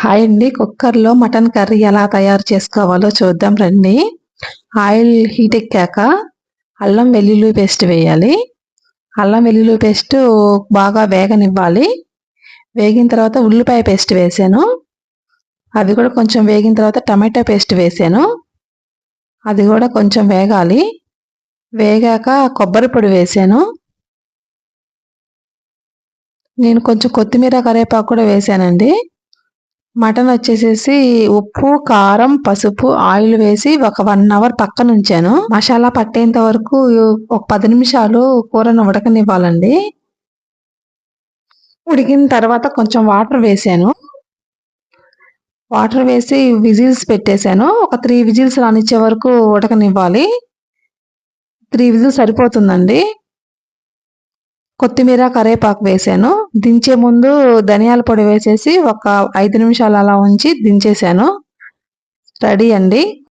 Hi అండి. కుక్కర్లో mutton curry ఎలా తయారు చేసుకోవాలో చూద్దాం రండి. ఆయిల్ హీట్ ఎక్కాక అల్లం వెల్లుల్లి పేస్ట్ వేయాలి. అల్లం వెల్లుల్లి పేస్ట్ బాగా వేగనివ్వాలి. వేగిన తర్వాత ఉల్లిపాయ పేస్ట్ వేసాను. అది కూడా కొంచెం వేగిన తర్వాత టమాటా పేస్ట్ వేసాను. అది కూడా కొంచెం వేగాలి. వేగాక కొబ్బరి పొడి వేసాను. నేను కొంచెం కొత్తిమీర కరివేపాకు కూడా వేసానండి. మటన్ వచ్చేసేసి ఉప్పు కారం పసుపు ఆయిల్ వేసి ఒక వన్ అవర్ పక్కన ఉంచాను మసాలా పట్టేంత వరకు ఒక పది నిమిషాలు కూరను ఉడకనివ్వాలండి. ఉడికిన తర్వాత కొంచెం వాటర్ వేసాను. వాటర్ వేసి విజిల్స్ పెట్టేశాను ఒక త్రీ విజిల్స్ రానిచ్చే వరకు ఉడకనివ్వాలి. త్రీ విజిల్స్ సరిపోతుందండి. కొత్తిమీర కరేపాకు వేసాను. దించే ముందు ధనియాల పొడి వేసేసి ఒక ఐదు నిమిషాలు అలా ఉంచి దించేసాను. రెడీ అండి.